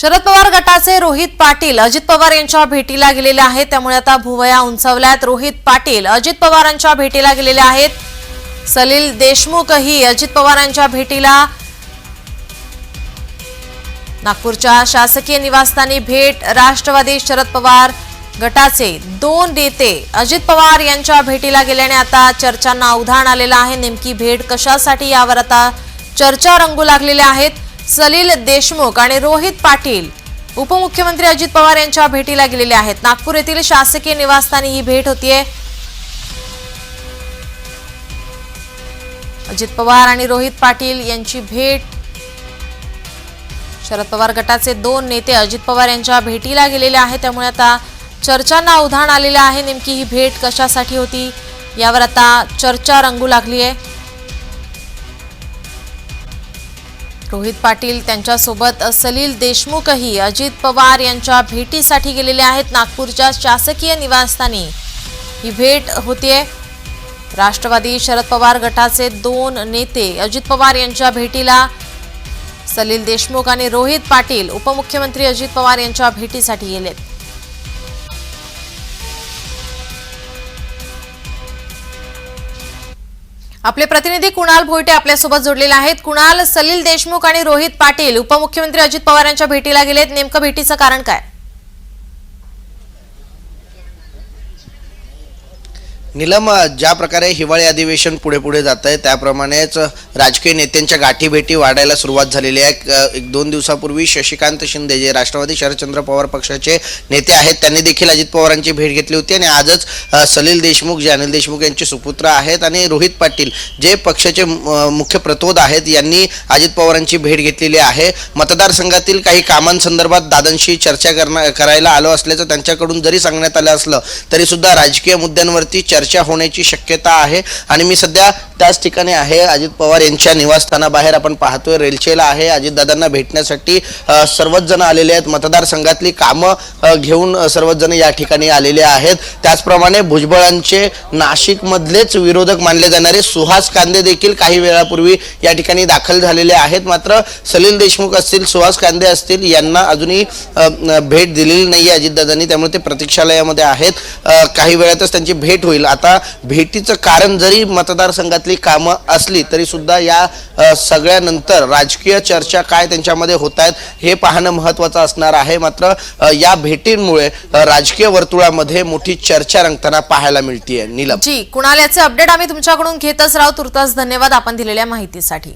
शरद पवार गटाचे रोहित पाटील अजित पवार यांच्या भेटीला गेलेले आहेत. त्यामुळे आता भुवया उंचावल्यात. रोहित पाटील अजित पवारांच्या भेटीला गेलेले आहेत. सलील देशमुखही अजित पवारांच्या भेटीला नागपूरच्या शासकीय निवासस्थानी भेट. राष्ट्रवादी शरद पवार गटाचे दोन नेते अजित पवार यांच्या भेटीला गेल्याने आता चर्चांना उधाण आलेलं आहे. नेमकी भेट कशासाठी यावर आता चर्चा रंगू लागलेल्या आहेत. सलील देशमुख आणि रोहित पाटील उपमुख्यमंत्री अजित पवार यांच्या भेटीला गेलेले आहेत. नागपूर येथील शासकीय निवासस्थानी ही भेट होतीये. अजित पवार आणि रोहित पाटील यांची भेट. शरद पवार गटाचे दोन नेते अजित पवार यांच्या भेटीला गेलेले आहेत. त्यामुळे आता चर्चांना उधाण आलेलं आहे. नेमकी ही भेट कशासाठी होती? यावर आता चर्चा रंगू लागली आहे रोहित पाटील त्यांच्यासोबत सलील देशमुखही अजित पवार यांच्या भेटीसाठी गेलेले आहेत नागपूरच्या शासकीय निवासस्थानी. ही भेट होतीये. राष्ट्रवादी शरद पवार गटाचे दोन नेते अजित पवार यांच्या भेटीला सलील देशमुख आणि रोहित पाटील उपमुख्यमंत्री अजित पवार यांच्या भेटीसाठी गेलेत. आपले प्रतिनिधी कुणाल भोयटे आपल्यासोबत जोडलेले आहेत. कुणाल सलील देशमुख आणि रोहित पाटील उपमुख्यमंत्री अजित पवार यांच्या भेटीला गेलेत. नेमकं भेटीचं कारण काय? निलम ज्या प्रकारे हिवाळी अधिवेशन पुढे पुढे जात आहे त्याप्रमाणेच राजकीय नेत्यांच्या गाठीभेटी वाढायला सुरुवात झालेली आहे. एक दोन दिवसापूर्वी शशिकांत शिंदे जे राष्ट्रवादी शरदचंद्र पवार पक्षाचे नेते आहेत त्यांनी देखील अजित पवारांची भेट घेतली होती. आणि आजच सलील देशमुख जे अनिल देशमुख यांचे सुपुत्र आहेत आणि रोहित पाटील जे पक्षाचे मुख्य प्रतोद आहेत यांनी अजित पवारांची भेट घेतलेली आहे. मतदारसंघातील काही कामांसंदर्भात दादांशी चर्चा करणं करायला आलो असल्याचं त्यांच्याकडून जरी सांगण्यात आलं असलं तरीसुद्धा राजकीय मुद्द्यांवरती चर्चा चर्चा होण्याची शक्यता आहे. आणि मी सध्या त्याच ठिकाणी आहे. अजित पवार यांच्या निवासस्थानाबाहेर आपण पाहतोय. रेलचेला आहे. अजितदादांना भेटण्यासाठी सर्वच जण आलेले आहेत. मतदारसंघातली कामं घेऊन सर्वच जण या ठिकाणी आलेले आहेत. त्याचप्रमाणे भुजबळांचे नाशिकमधलेच विरोधक मानले जाणारे सुहास कांदे देखील काही वेळापूर्वी या ठिकाणी दाखल झालेले आहेत. मात्र सलील देशमुख असतील सुहास कांदे असतील यांना अजूनही भेट दिलेली नाही आहे अजितदादांनी. त्यामुळे ते प्रतीक्षालयामध्ये आहेत. काही वेळातच त्यांची भेट होईल. आता भेटीचं कारण जरी मतदारसंघातली कामं असली तरी सुद्धा या सगळ्यानंतर राजकीय चर्चा काय त्यांच्यामध्ये होत आहेत हे पाहणं महत्त्वाचं असणार आहे. मात्र या भेटींमुळे राजकीय वर्तुळामध्ये मोठी चर्चा रंगताना पाहायला मिळतीये. नीलम. जी कुणाल याचे अपडेट आम्ही तुमच्याकडून घेतच राहू. तुर्तास धन्यवाद आपण दिलेल्या माहितीसाठी.